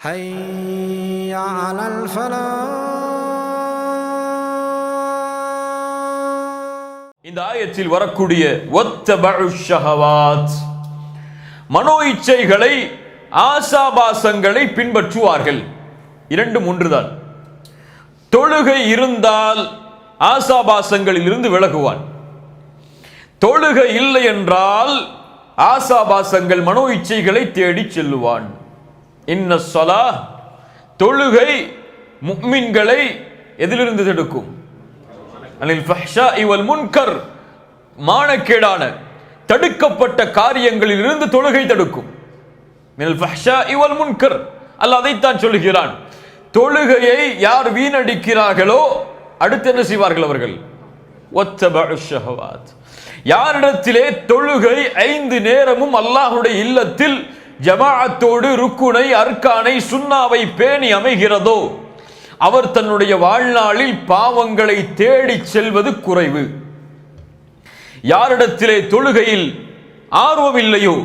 حي على الفلاح இந்த ஆயத்தில் வரக்கூடிய ஒத்தபஉ ஷஹவாத் மனோ இச்சைகளை ஆசாபாசங்களை பின்பற்றுவார்கள் இரண்டும் ஒன்றுதான் தொழுகை இருந்தால் ஆசாபாசங்களில் இருந்து விலகுவான் தொழுகை இல்லை என்றால் ஆசாபாசங்கள் மனோ இச்சைகளை தேடி செல்லுவான் இன்ன சொலா தொழுகை முக்மின்களை எதிலிருந்து தடுக்கும்? அனில் ஃபஹ்ஷா இவல் முன்கர் மானக்கேடான தடுக்கப்பட்ட காரியங்களில் இருந்து தொழுகை தடுக்கும். மினல் ஃபஹ்ஷா இவல் முன்கர் அல்ல அதைத்தான் சொல்லுகிறான். தொழுகையை யார் வீணடிக்கிறார்களோ அடுத்து என்ன செய்வார்கள் அவர்கள்? யாரிடத்திலே தொழுகை ஐந்து நேரமும் அல்லாஹுடைய இல்லத்தில் ஜமாஅத்தோடு ருக்குனை அர்க்கானை சுன்னாவை பேணி அமைகிறதோ? அவர் தன்னுடைய வாழ்நாளில் பாவங்களை தேடிச் செல்வது குறைவு. யாரிடத்திலே தொழுகையில் ஆர்வம் இல்லையோ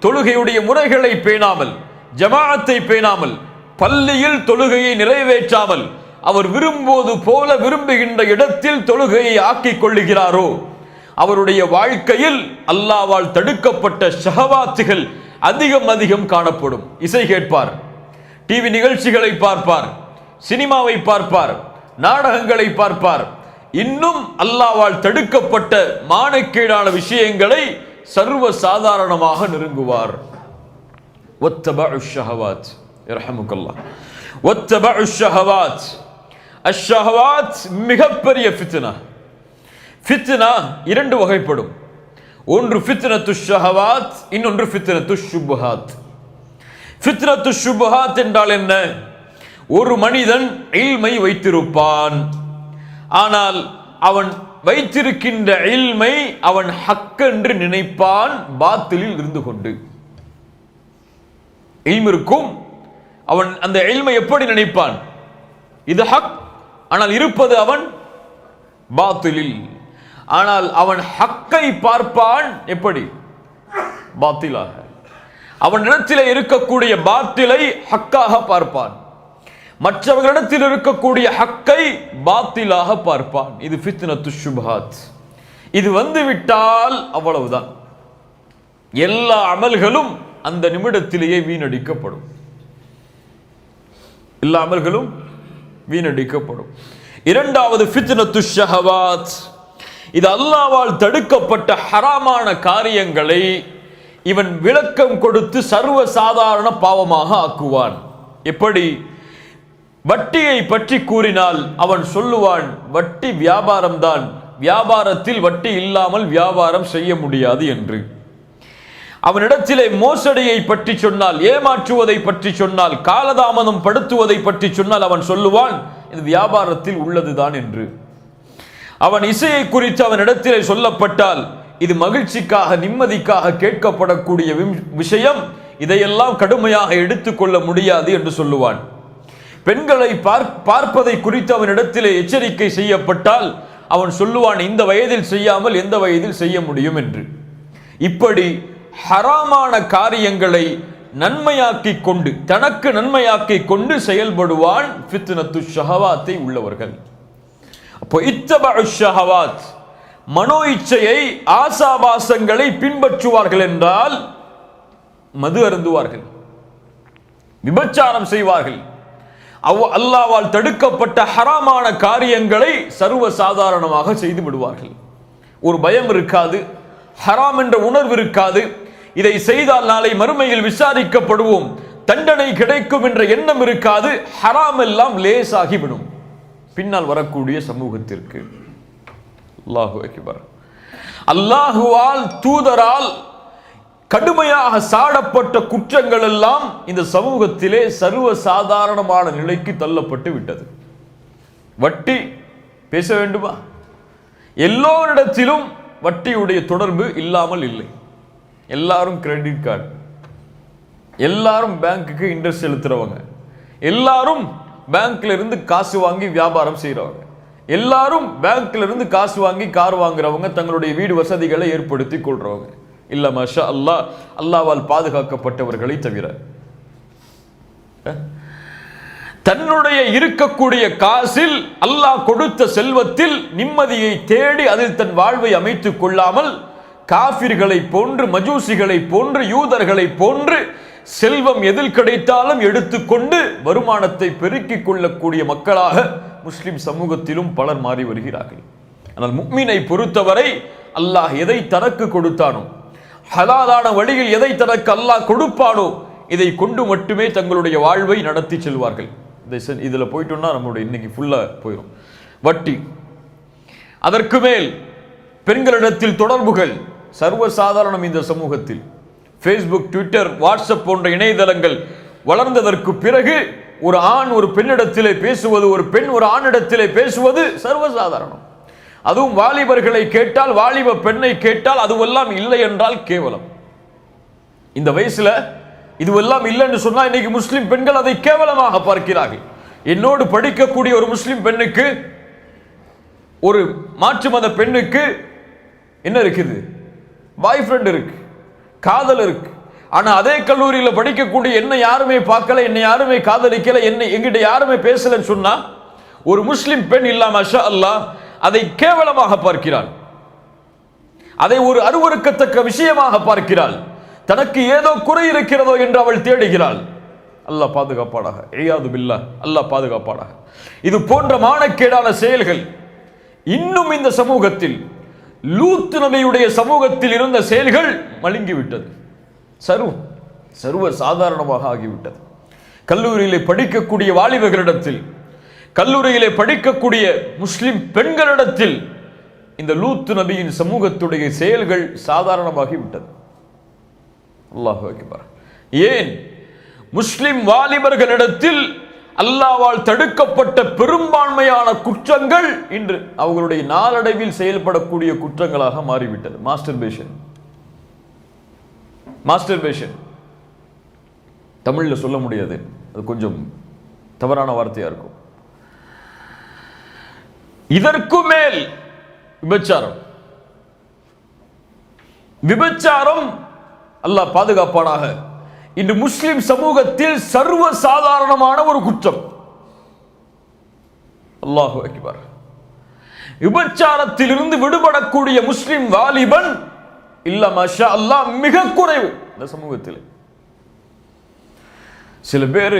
தொழுகையுடைய முறைகளை பேணாமல் ஜமாஅத்தை பேணாமல் பள்ளியில் தொழுகையை நிறைவேற்றாமல் அவர் விரும்புவது போல விரும்புகின்ற இடத்தில் தொழுகையை ஆக்கிக் கொள்ளுகிறாரோ? அவருடைய வாழ்க்கையில் அல்லாவால் தடுக்கப்பட்ட ஷஹவாத்துகள் அதிகம் அதிகம் காணப்படும். இசை கேட்பார். டிவி நிகழ்ச்சிகளை பார்ப்பார். சினிமாவை பார்ப்பார். நாடகங்களை பார்ப்பார். இன்னும் அல்லாவால் தடுக்கப்பட்ட மானக்கீடான விஷயங்களை சர்வ சாதாரணமாக நெருங்குவார் மிகப்பெரிய ஃபித்னா ஃபித்னா இரண்டு வகைப்படும். ஒன்று ஃபித்னத்து ஷஹவாத் இன்னொன்று ஃபித்னத்து ஷுபுஹாத். ஃபித்னத்து ஷுபுஹாத் என்றால் என்ன? ஒரு மனிதன் இல்மை வைத்திருப்பான். ஆனால் அவன் வைத்திருக்கின்ற இல்மை அவன் ஹக்கென்று நினைப்பான் பாத்திலில் இருந்து கொண்டு. இல்ம் இருக்கும் அவன் அந்த இல்மை எப்படி நினைப்பான்? இது ஹக் ஆனால் இருப்பது அவன் பாத்திலில். ஆனால் அவன் ஹக்கை பார்ப்பான் எப்படி? பாத்திலாக. அவன் இடத்திலே இருக்கக்கூடிய பாத்திலை ஹக்காக பார்ப்பான். மற்றவர்களிடத்தில் இருக்கக்கூடிய ஹக்கை பாத்திலாக பார்ப்பான். இது ஃபித்னத்து சுபாத் இது வந்து விட்டால் அவ்வளவுதான். எல்லா அமல்களும் அந்த நிமிடத்திலேயே வீணடிக்கப்படும். எல்லா அமல்களும் வீணடிக்கப்படும். இரண்டாவது ஃபித்னத்து ஷஹவாத். இது அல்லாவால் தடுக்கப்பட்ட ஹராமான காரியங்களை இவன் விளக்கம் கொடுத்து சர்வ சாதாரண பாவமாக ஆக்குவான். எப்படி? வட்டியை பற்றி கூறினால் அவன் சொல்லுவான் வட்டி வியாபாரம்தான். வியாபாரத்தில் வட்டி இல்லாமல் வியாபாரம் செய்ய முடியாது என்று. அவனிடத்திலே மோசடியை பற்றி சொன்னால் ஏமாற்றுவதை பற்றி சொன்னால் காலதாமதம் படுத்துவதை பற்றி சொன்னால் அவன் சொல்லுவான் இது வியாபாரத்தில் உள்ளதுதான் என்று. அவன் இசையை குறித்து அவனிடத்திலே சொல்லப்பட்டால் இது மகிழ்ச்சிக்காக நிம்மதிக்காக கேட்கப்படக்கூடிய வி- விஷயம். இதையெல்லாம் கடுமையாக எடுத்துக்கொள்ள முடியாது என்று சொல்லுவான். பெண்களை பார்ப்- பார்ப்பதை குறித்து அவனிடத்திலே எச்சரிக்கை செய்யப்பட்டால் அவன் சொல்லுவான் இந்த வயதில் செய்யாமல் எந்த வயதில் செய்ய முடியும் என்று. இப்படி ஹராமான காரியங்களை நன்மையாக்கிக் கொண்டு தனக்கு நன்மையாக்கிக் கொண்டு செயல்படுவான் ஃபித்னத்து ஷஹவாத்தை உள்ளவர்கள். ஷஹவாத் மனோ இச்சையை ஆசாபாசங்களை பின்பற்றுவார்கள் என்றால் மது அருந்துவார்கள். விபச்சாரம் செய்வார்கள். அவ் அல்லாவால் தடுக்கப்பட்ட ஹராமான காரியங்களை சர்வ சாதாரணமாக செய்து விடுவார்கள். ஒரு பயம் இருக்காது ஹராம் என்ற உணர்வு இருக்காது. இதை செய்தால் நாளை மறுமையில் விசாரிக்கப்படுவோம். தண்டனை கிடைக்கும் என்ற எண்ணம் இருக்காது ஹராம் எல்லாம் லேசாகிவிடும். பின்னால் வரக்கூடிய சமூகத்திற்கு. அல்லாஹு அக்பர். அல்லாஹுவால் தூதரால் கடுமையாக சாடப்பட்ட குற்றங்கள் எல்லாம் இந்த சமூகத்திலே சர்வ சாதாரணமான நிலைக்கு தள்ளப்பட்டு விட்டது. வட்டி பேச வேண்டுமா? எல்லோரிடத்திலும் வட்டியுடைய தொடர்பு இல்லாமல் இல்லை. எல்லாரும் கிரெடிட் கார்டு எல்லாரும் பேங்க்குக்கு இன்ட்ரெஸ்ட் செலுத்துறவங்க. எல்லாரும் பேங்க்ல இருந்து காசு வாங்கி வியாபாரம் செய்கிறவங்க எல்லாரும் பேங்க்ல இருந்து காசு வாங்கி கார் வாங்குறவங்க தங்களுடைய வீடு வசதிகளை ஏற்படுத்தி கொள்றவங்க. இல்ல மஷா அல்லாஹ் அல்லாவால் பாதுகாக்கப்பட்டவர்களை தவிர. தன்னுடைய இருக்கக்கூடிய காசில் அல்லாஹ் கொடுத்த செல்வத்தில் நிம்மதியை தேடி அதில் தன் வாழ்வை அமைத்துக் கொள்ளாமல் காபிர்களை போன்று மஜூசிகளை போன்று யூதர்களை போன்று செல்வம் எதில் கிடைத்தாலும் எடுத்துக்கொண்டு வருமானத்தை பெருக்கிக் கொள்ளக்கூடிய மக்களாக முஸ்லிம் சமூகத்திலும் பலர் மாறி வருகிறார்கள். ஆனால் முக்மீனை பொறுத்தவரை அல்லாஹ் எதை தனக்கு கொடுத்தானோ ஹலாலான வழியில் எதை தனக்கு அல்லாஹ் கொடுப்பானோ இதை கொண்டு மட்டுமே தங்களுடைய வாழ்வை நடத்தி செல்வார்கள். இதில் செ- போயிட்டோம்னா நம்மளுடைய இன்னைக்கு ஃபுல்லாக போயிடும் வட்டி. அதற்கு மேல் பெண்களிடத்தில் தொடர்புகள் சர்வசாதாரணம் இந்த சமூகத்தில். ஃபேஸ்புக் ட்விட்டர் வாட்ஸ்அப் போன்ற இணையதளங்கள் வளர்ந்ததற்கு பிறகு ஒரு ஆண் ஒரு பெண்ணிடத்திலே பேசுவது ஒரு பெண் ஒரு ஆணிடத்திலே பேசுவது சர்வசாதாரணம். அதுவும் வாலிபர்களை கேட்டால் வாலிப பெண்ணை கேட்டால் அதுவெல்லாம் இல்லை என்றால் கேவலம். இந்த வயசுல இதுவெல்லாம் இல்லைன்னு சொன்னா இன்னைக்கு முஸ்லிம் பெண்கள் அதை கேவலமாக பார்க்கிறார்கள். என்னோடு படிக்கக்கூடிய ஒரு முஸ்லிம் பெண்ணுக்கு ஒரு மாற்று மத பெண்ணுக்கு என்ன இருக்குது? பாய் ஃப்ரெண்ட் இருக்கு. காதல் இருக்கு. ஆனால் அதே கல்லூரியில் படிக்கக்கூடிய என்னை யாருமே பார்க்கல என்னை யாருமே காதலிக்கல என்னை எங்கிட்ட யாருமே பேசலன்னு சொன்னா ஒரு முஸ்லிம் பெண் இல்லாம அஷா அல்லாஹ் அதை கேவலமாக பார்க்கிறாள். அதை ஒரு அருவருக்கத்தக்க விஷயமாக பார்க்கிறாள். தனக்கு ஏதோ குறை இருக்கிறதோ என்று அவள் தேடுகிறாள். அல்லாஹ் பாதுகாப்பாடாக ஏயாது பில்லா அல்லாஹ் பாதுகாப்பாடாக இது போன்ற மானக்கேடான செயல்கள் இன்னும் இந்த சமூகத்தில் லூத்து நபியுடைய சமூகத்தில் இருந்த செயல்கள் மழுங்கி விட்டது சர்வ சர்வ சாதாரணமாக ஆகிவிட்டது. கல்லூரியிலே படிக்கக்கூடிய வாலிபர்களிடத்தில் கல்லூரியிலே படிக்கக்கூடிய முஸ்லிம் பெண்களிடத்தில் இந்த லூத்து நபியின் சமூகத்துடைய செயல்கள் சாதாரணமாகிவிட்டது. அல்லாஹ் ஏன்? முஸ்லிம் வாலிபர்களிடத்தில் அல்லாவால் தடுக்கப்பட்ட பெரும்பான்மையான குற்றங்கள் இன்று அவர்களுடைய நாளடைவில் செயல்படக்கூடிய குற்றங்களாக மாறிவிட்டது. மாஸ்டர் பேஷன் மாஸ்டர் பேஷன் தமிழ்ல சொல்ல முடியாது. அது கொஞ்சம் தவறான வார்த்தையா இருக்கும். இதற்கு மேல் விபச்சாரம். விபச்சாரம் அல்லாஹ் பாதுகாப்பானாக இன்று முஸ்லிம் சமூகத்தில் சர்வ சாதாரணமான ஒரு குற்றம். அல்லாஹு அக்பர். விபச்சாரத்திலிருந்து விடுபடக்கூடிய முஸ்லிம் வாலிபன் இல்ல மஷா அல்லாஹ் மிக குறைவு இந்த சமூகத்தில். சில பேர்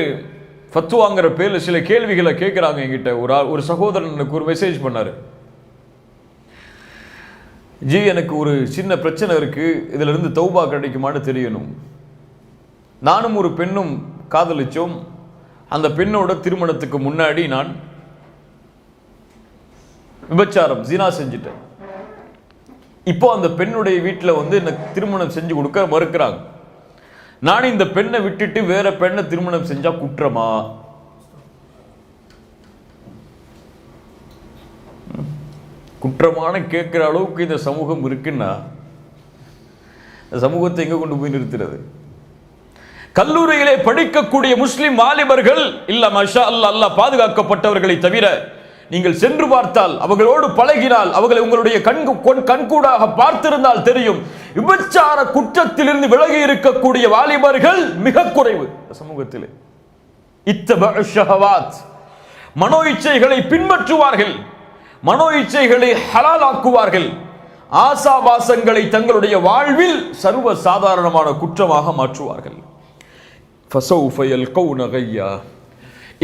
ஃபத்துவாங்கிற பேர்ல சில கேள்விகளை கேட்குறாங்க என்கிட்ட. ஒரு ஆள் ஒரு சகோதரன் எனக்கு ஒரு மெசேஜ் பண்ணாரு. ஜி எனக்கு ஒரு சின்ன பிரச்சனை இருக்கு. இதிலிருந்து தௌபா கிடைக்குமான்னு தெரியணும். நானும் ஒரு பெண்ணும் காதலிச்சோம். அந்த பெண்ணோட திருமணத்துக்கு முன்னாடி நான் விபச்சாரம் ஜீனா செஞ்சுட்டேன். இப்போ அந்த பெண்ணுடைய வீட்டில் வந்து எனக்கு திருமணம் செஞ்சு கொடுக்க மறுக்கிறாங்க. நான் இந்த பெண்ணை விட்டுட்டு வேற பெண்ணை திருமணம் செஞ்சா குற்றமா? குற்றமான கேட்குற அளவுக்கு இந்த சமூகம் இருக்குன்னா இந்த சமூகத்தை எங்கே கொண்டு போய் நிறுத்துறது? கல்லூரியிலே படிக்கக்கூடிய முஸ்லிம் வாலிபர்கள் இல்ல மஷா அல்ல அல்லாஹ் பாதுகாக்கப்பட்டவர்களை தவிர நீங்கள் சென்று பார்த்தால் அவர்களோடு பழகினால் அவர்களை உங்களுடைய கண் கொண்- கண்கூடாக பார்த்திருந்தால் தெரியும் விபச்சார குற்றத்திலிருந்து விலகி இருக்கக்கூடிய வாலிபர்கள் மிக குறைவு. சமூகத்திலே. இத்தபஅ மனோ இச்சைகளை பின்பற்றுவார்கள். மனோ இச்சைகளை ஹலாலாக்குவார்கள். ஆசாபாசங்களை தங்களுடைய வாழ்வில் சர்வ சாதாரணமான குற்றமாக மாற்றுவார்கள். ஃபசௌஃப யல்கௌன கையா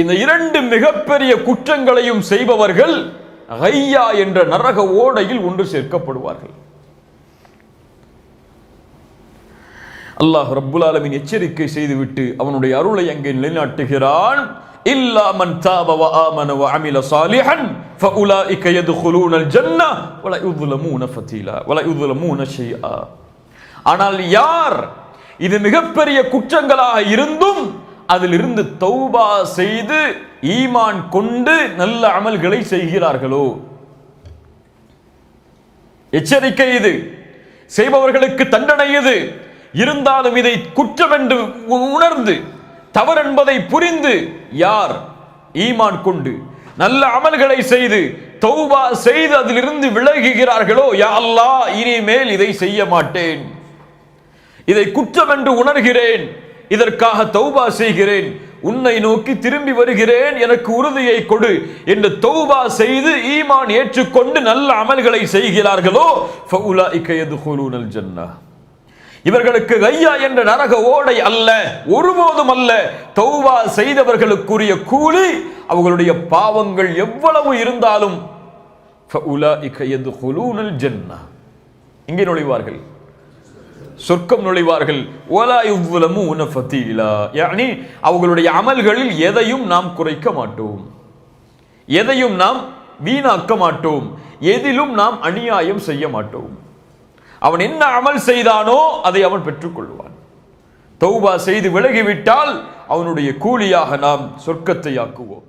இந்த இரண்டு மிகப்பெரிய குற்றங்களையும் செய்பவர்கள் ஹையா என்ற நரக ஓடையில் ஒன்று சேர்க்கப்படுவார்கள். அல்லாஹ் ரப்புல் ஆலமின் எச்சரிக்கை செய்துவிட்டு அவனுடைய அருளை அங்கே நிலைநாட்டுகிறான். இல்லா மன் தாப வ ஆமன வ அமில சாலிஹன் ஃபஉலாஇக யதுகுலூன அல் ஜன்னா வல யுதுலமூன ஃபதீலா வல யுதுலமூன ஆனால் யார் இது மிகப்பெரிய குற்றங்களாக இருந்தும் அதிலிருந்து தௌபா செய்து ஈமான் கொண்டு நல்ல அமல்களை செய்கிறார்களோ? எச்சரிக்கை இது. செய்பவர்களுக்கு தண்டனை இது. இருந்தாலும் இதை குற்றம் என்று உணர்ந்து தவறு என்பதை புரிந்து யார் ஈமான் கொண்டு நல்ல அமல்களை செய்து தௌபா செய்து அதிலிருந்து விலகுகிறார்களோ? யா அல்லா இனிமேல் இதை செய்ய மாட்டேன். இதை குற்றம் என்று உணர்கிறேன். இதற்காக தௌபா செய்கிறேன். உன்னை நோக்கி திரும்பி வருகிறேன். எனக்கு உறுதியை கொடு என்று தௌபா செய்து ஈமான் ஏற்றுக்கொண்டு நல்ல அமல்களை செய்கிறார்களோ ஜன்னா. இவர்களுக்கு கையா என்ற நரக ஓடை அல்ல ஒருபோதும் அல்ல. தௌவா செய்தவர்களுக்குரிய கூலி அவர்களுடைய பாவங்கள் எவ்வளவு இருந்தாலும் இங்கே நுழைவார்கள். சொர்க்கம் நுழைவார்கள். ஓலா இவ்வுலமு உனஃபத்தீலா யானி அவர்களுடைய அமல்களில் எதையும் நாம் குறைக்க மாட்டோம். எதையும் நாம் வீணாக்க மாட்டோம். எதிலும் நாம் அநியாயம் செய்ய மாட்டோம். அவன் என்ன அமல் செய்தானோ அதை அவன் பெற்றுக்கொள்வான். தௌபா செய்து விலகிவிட்டால் அவனுடைய கூலியாக நாம் சொர்க்கத்தை ஆக்குவோம்.